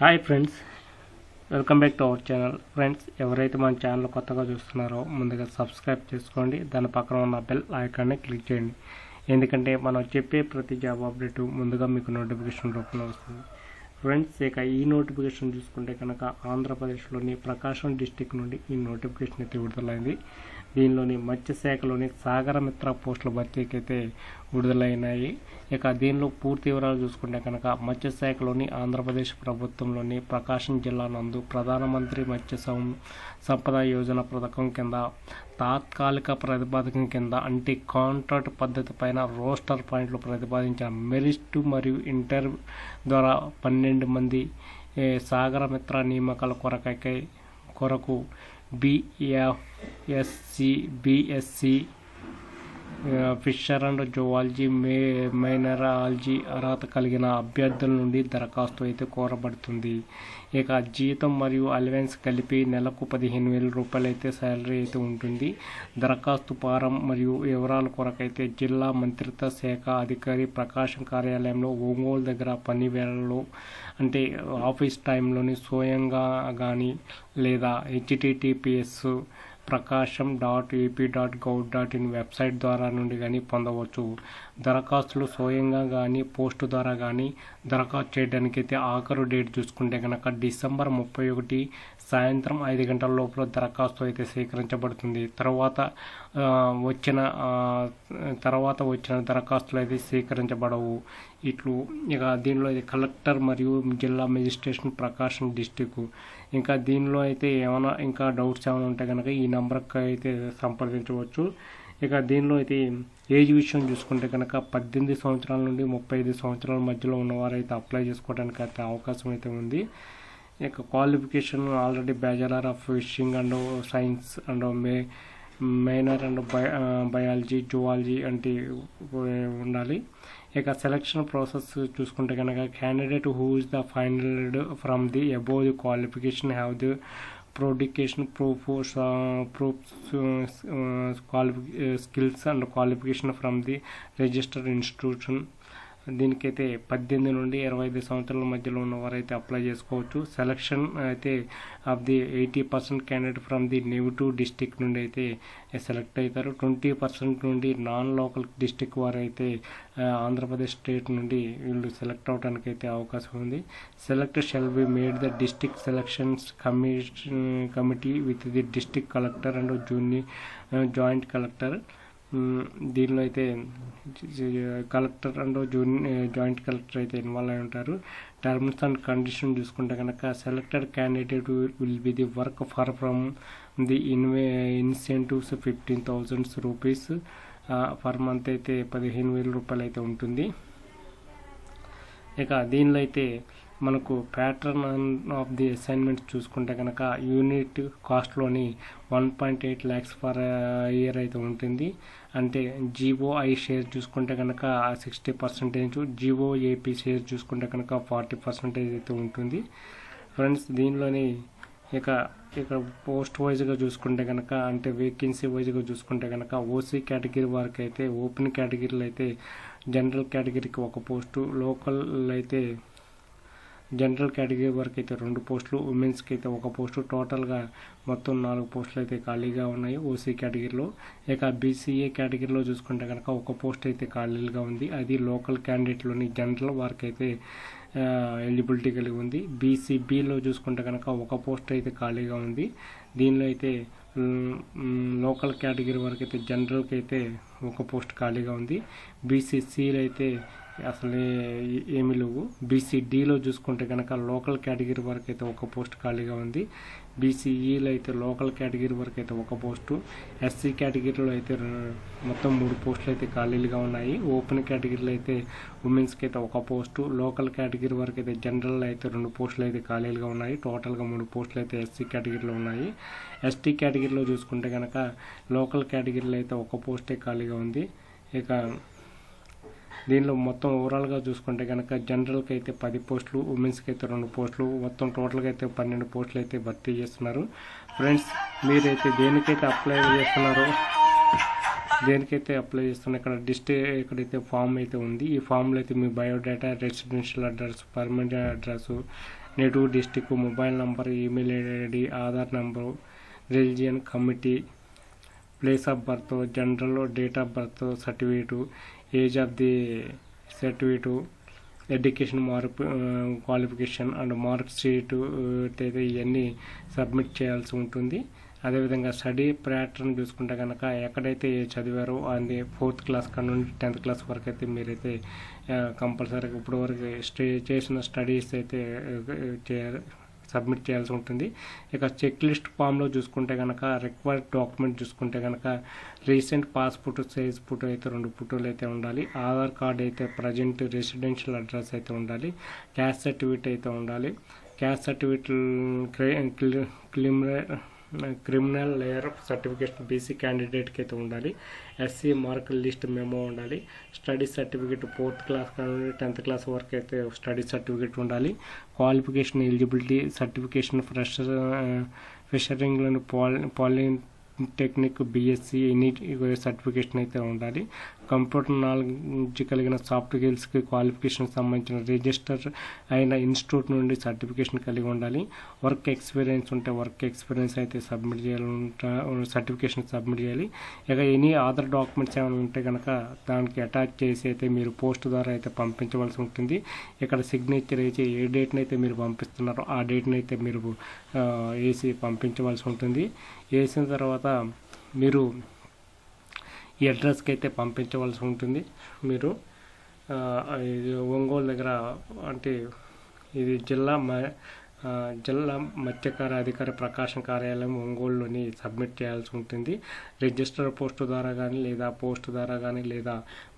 Hi friends welcome back to our channel friends ఎవరైతే మన channel కొత్తగా చూస్తున్నారో ముందుగా సబ్స్క్రైబ్ చేసుకోండి. దాని పక్కన ఉన్న బెల్ ఐకాన్ని క్లిక్ చేయండి. ఎందుకంటే మనం చెప్పే ప్రతి జాబ్ అప్డేట్ ముందుగా మీకు నోటిఫికేషన్ రూపంలో వస్తుంది. ఫ్రెండ్స్ ఇక ఈ నోటిఫికేషన్ చూసుకుంటే కనుక ఆంధ్రప్రదేశ్లోని ప్రకాశం డిస్టిక్ నుండి ఈ నోటిఫికేషన్ అయితే విడుదలైంది. దీనిలోని మత్స్యశాఖలోని సాగరమిత్ర పోస్టుల భర్తీకి అయితే విడుదలైనాయి. ఇక దీనిలో పూర్తి వివరాలు చూసుకుంటే కనుక మత్స్యశాఖలోని ఆంధ్రప్రదేశ్ ప్రభుత్వంలోని ప్రకాశం జిల్లా నందు ప్రధానమంత్రి మత్స్య సం- సంపద యోజన పథకం కింద తాత్కాలిక ప్రతిపాదకం కింద అంటే కాంట్రాక్ట్ పద్ధతి పైన రోస్టర్ పాయింట్లు ప్రతిపాదించిన మెరిట్ మరియు ఇంటర్ ద్వారా పన్నెండు మంది సాగరమిత్ర నియామకాల కొరకై కొరకు BFSc BSc fisher and zoology may mineralogy అర్హత కలిగిన అభ్యర్థుల నుండి దరఖాస్తు అయితే కోరబడుతుంది. ఇక జీతం మరియు అలవెన్స్ కలిపి నెలకు పదిహేను వేల రూపాయలు అయితే శాలరీ అయితే ఉంటుంది. దరఖాస్తు ఫారం మరియు వివరాల కొరకైతే జిల్లా మంత్రిత్వ శాఖ అధికారి ప్రకాశం కార్యాలయంలో ఒంగోలు దగ్గర పని వేళల్లో అంటే ఆఫీస్ టైంలోని స్వయంగా కానీ లేదా HTTPS Prakasam dot AP dot gov dot in website ద్వారా నుండి కానీ పొందవచ్చు. దరఖాస్తులు స్వయంగా కానీ పోస్టు ద్వారా కానీ దరఖాస్తు చేయడానికి అయితే ఆఖరు డేట్ చూసుకుంటే కనుక డిసెంబర్ ముప్పై ఒకటి సాయంత్రం ఐదు గంటల లోపల దరఖాస్తు అయితే స్వీకరించబడుతుంది తర్వాత వచ్చిన తర్వాత వచ్చిన దరఖాస్తులు అయితే స్వీకరించబడవు ఇట్లు ఇక దీనిలో ఇది కలెక్టర్ మరియు జిల్లా మెజిస్ట్రేషన్ ప్రకాశం డిస్టిక్ ఇంకా దీనిలో అయితే ఏమైనా ఇంకా డౌట్స్ ఏమైనా ఉంటే కనుక ఈ నెంబర్కి అయితే సంప్రదించవచ్చు. ఇక దీనిలో అయితే ఏజ్ విషయం చూసుకుంటే కనుక పద్దెనిమిది సంవత్సరాల నుండి ముప్పై ఐదు సంవత్సరాల మధ్యలో ఉన్నవారు అయితే అప్లై చేసుకోవడానికి అయితే అవకాశం అయితే ఉంది. ఇక qualification already bachelor of fishing and science and may minor and biology zoology అంటే ఉండాలి. ఇక సెలక్షన్ ప్రాసెస్ చూసుకుంటే కనుక candidate who is the final from the above the qualification have the production proof proof qualify skills and qualification from the registered institution దీనికైతే పద్దెనిమిది నుండి ఇరవై ఐదు సంవత్సరాల మధ్యలో ఉన్నవారైతే అప్లై చేసుకోవచ్చు. సెలక్షన్ అయితే of the eighty percent candidate from the negative district నుండి అయితే సెలెక్ట్ అవుతారు. ట్వంటీ పర్సెంట్ నుండి నాన్ లోకల్ డిస్టిక్ వారు అయితే ఆంధ్రప్రదేశ్ స్టేట్ నుండి వీళ్ళు సెలెక్ట్ అవడానికి అయితే అవకాశం ఉంది. Select shall be made the district selections commission committee with the district collector and junior joint collector దీనిలో అయితే collector and junior joint collector అయితే ఇన్వాల్వ్ అయి ఉంటారు. టర్మ్స్ అండ్ కండిషన్ చూసుకుంటే కనుక selected candidate will be the work for from the ఇన్వే incentives fifteen thousands rupees per month అయితే పదిహేను వేల రూపాయలు అయితే ఉంటుంది. ఇక దీనిలో అయితే మనకు ప్యాటర్న్ ఆఫ్ ది అసైన్మెంట్స్ చూసుకుంటే కనుక unit కాస్ట్లోని one point eight lakhs per year అయితే ఉంటుంది. అంటే జీఓఐ షేర్ చూసుకుంటే కనుక sixty percentage GO AP share చూసుకుంటే కనుక ఫార్టీ పర్సెంటేజ్ అయితే ఉంటుంది. ఫ్రెండ్స్ దీనిలోని ఇక ఇక పోస్ట్ వైజ్గా చూసుకుంటే కనుక అంటే వేకెన్సీ వైజ్గా చూసుకుంటే కనుక ఓసీ కేటగిరీ వారికి అయితే ఓపెన్ కేటగిరీలో అయితే జనరల్ కేటగిరీకి ఒక పోస్టు లోకల్ అయితే జనరల్ కేటగిరీ వరకు అయితే రెండు పోస్టులు ఉమెన్స్కి అయితే ఒక పోస్టు. టోటల్గా మొత్తం నాలుగు పోస్టులు అయితే ఖాళీగా ఉన్నాయి ఓసీ కేటగిరీలో. ఇక బీసీఏ కేటగిరీలో చూసుకుంటే కనుక ఒక పోస్ట్ అయితే ఖాళీగా ఉంది. అది లోకల్ క్యాండిడేట్లోని జనరల్ వారికి అయితే ఎలిజిబిలిటీ కలిగి ఉంది. బీసీబీలో చూసుకుంటే కనుక ఒక పోస్ట్ అయితే ఖాళీగా ఉంది. దీనిలో అయితే లోకల్ కేటగిరీ వరకు అయితే జనరల్కి అయితే ఒక పోస్ట్ ఖాళీగా ఉంది. బీసీసీలో అయితే అసలే ఏమీ లేవు. బీసీడీలో చూసుకుంటే కనుక లోకల్ కేటగిరీ వరకు అయితే ఒక పోస్ట్ ఖాళీగా ఉంది. బీసీఈలో అయితే లోకల్ కేటగిరీ వరకు అయితే ఒక పోస్టు. ఎస్సీ కేటగిరీలో అయితే మొత్తం మూడు పోస్టులు అయితే ఖాళీలుగా ఉన్నాయి. ఓపెన్ కేటగిరీలో అయితే ఉమెన్స్కి అయితే ఒక పోస్టు. లోకల్ కేటగిరీ వరకు అయితే జనరల్ అయితే రెండు పోస్టులు అయితే ఖాళీలుగా ఉన్నాయి. టోటల్గా మూడు పోస్టులు అయితే ఎస్సీ కేటగిరీలో ఉన్నాయి. ఎస్టీ కేటగిరీలో చూసుకుంటే కనుక లోకల్ కేటగిరీలో అయితే ఒక పోస్టే ఖాళీగా ఉంది. ఇక దీనిలో మొత్తం ఓవరాల్గా చూసుకుంటే కనుక జనరల్కి అయితే పది పోస్టులు ఉమెన్స్కి అయితే రెండు పోస్టులు మొత్తం టోటల్గా అయితే పన్నెండు పోస్టులు అయితే భర్తీ చేస్తున్నారు. ఫ్రెండ్స్ మీరైతే దేనికైతే అప్లై చేస్తున్నారో దేనికైతే అప్లై చేస్తున్నా ఇక్కడ డిస్టే ఎక్కడైతే ఫామ్ అయితే ఉంది ఈ ఫామ్లో అయితే మీ biodata residential address permanent address native district mobile number email ID Aadhaar number religion committee place of birth general date of birth certificate age of the certificate education mark qualification and mark sheet అయితే ఇవన్నీ submit చేయాల్సి ఉంటుంది. అదేవిధంగా study pattern చూసుకుంటే కనుక ఎక్కడైతే చదివారో అది fourth class కాడ నుండి టెన్త్ క్లాస్ వరకు అయితే మీరైతే కంపల్సరీగా ఇప్పుడు వరకు స్టే చేసిన స్టడీస్ అయితే చేయాలి సబ్మిట్ చేయాల్సి ఉంటుంది. ఇక చెక్ లిస్ట్ ఫామ్లో చూసుకుంటే కనుక రిక్వైర్డ్ డాక్యుమెంట్ చూసుకుంటే కనుక రీసెంట్ పాస్పోర్ట్ సైజ్ ఫోటో అయితే రెండు ఫోటోలు అయితే ఉండాలి. ఆధార్ కార్డ్ అయితే ప్రజెంట్ రెసిడెన్షియల్ అడ్రస్ అయితే ఉండాలి. క్యాస్ట్ సర్టిఫికేట్ అయితే ఉండాలి. Caste certificate cream criminal layer certification BC క్యాండిడేట్కి అయితే ఉండాలి. ఎస్సీ మార్క్ లిస్ట్ మెమో ఉండాలి. స్టడీ సర్టిఫికేట్ ఫోర్త్ క్లాస్ నుండి టెన్త్ క్లాస్ వరకు అయితే స్టడీ సర్టిఫికేట్ ఉండాలి. Qualification eligibility certification fresher ఫిషరింగ్లోని poly polytechnic BSc any certification అయితే ఉండాలి. కంప్యూటర్ నాలెడ్జ్ కలిగిన సాఫ్ట్ స్కిల్స్కి క్వాలిఫికేషన్కి సంబంధించిన రిజిస్టర్ అయిన ఇన్స్టిట్యూట్ నుండి సర్టిఫికేషన్ కలిగి ఉండాలి. వర్క్ ఎక్స్పీరియన్స్ ఉంటే వర్క్ ఎక్స్పీరియన్స్ అయితే సబ్మిట్ చేయాలి సర్టిఫికేషన్ సబ్మిట్ చేయాలి. ఇక ఎనీ ఆధార్ డాక్యుమెంట్స్ ఏమైనా ఉంటే కనుక దానికి అటాచ్ చేసి అయితే మీరు పోస్ట్ ద్వారా అయితే పంపించవలసి ఉంటుంది. ఇక్కడ సిగ్నేచర్ అయితే ఏ డేట్ని అయితే మీరు పంపిస్తున్నారో ఆ డేట్ని అయితే మీరు వేసి పంపించవలసి ఉంటుంది. వేసిన తర్వాత మీరు ఈ అడ్రస్కి అయితే పంపించవలసి ఉంటుంది. మీరు ఇది ఒంగోలు దగ్గర అంటే ఇది జిల్లా జిల్లా మత్స్యకార అధికారి ప్రకాశం కార్యాలయం ఒంగోలులోని సబ్మిట్ చేయాల్సి ఉంటుంది. రిజిస్టర్ పోస్ట్ ద్వారా కానీ లేదా పోస్ట్ ద్వారా కానీ లేదా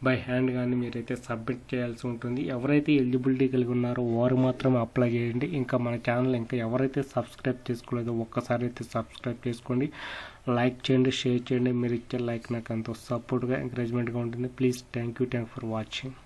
బై హ్యాండ్ కానీ మీరైతే సబ్మిట్ చేయాల్సి ఉంటుంది. ఎవరైతే ఎలిజిబిలిటీ కలిగి ఉన్నారో వారు మాత్రమే అప్లై చేయండి. ఇంకా మన ఛానల్ ఇంకా ఎవరైతే సబ్స్క్రైబ్ చేసుకోలేదో ఒక్కసారి అయితే సబ్స్క్రైబ్ చేసుకోండి. లైక్ చేయండి షేర్ చేయండి. మీరు ఇచ్చే లైక్ నాకు ఎంతో సపోర్ట్గా ఎంకరేజ్మెంట్గా ఉంటుంది. Please thank you thank for watching.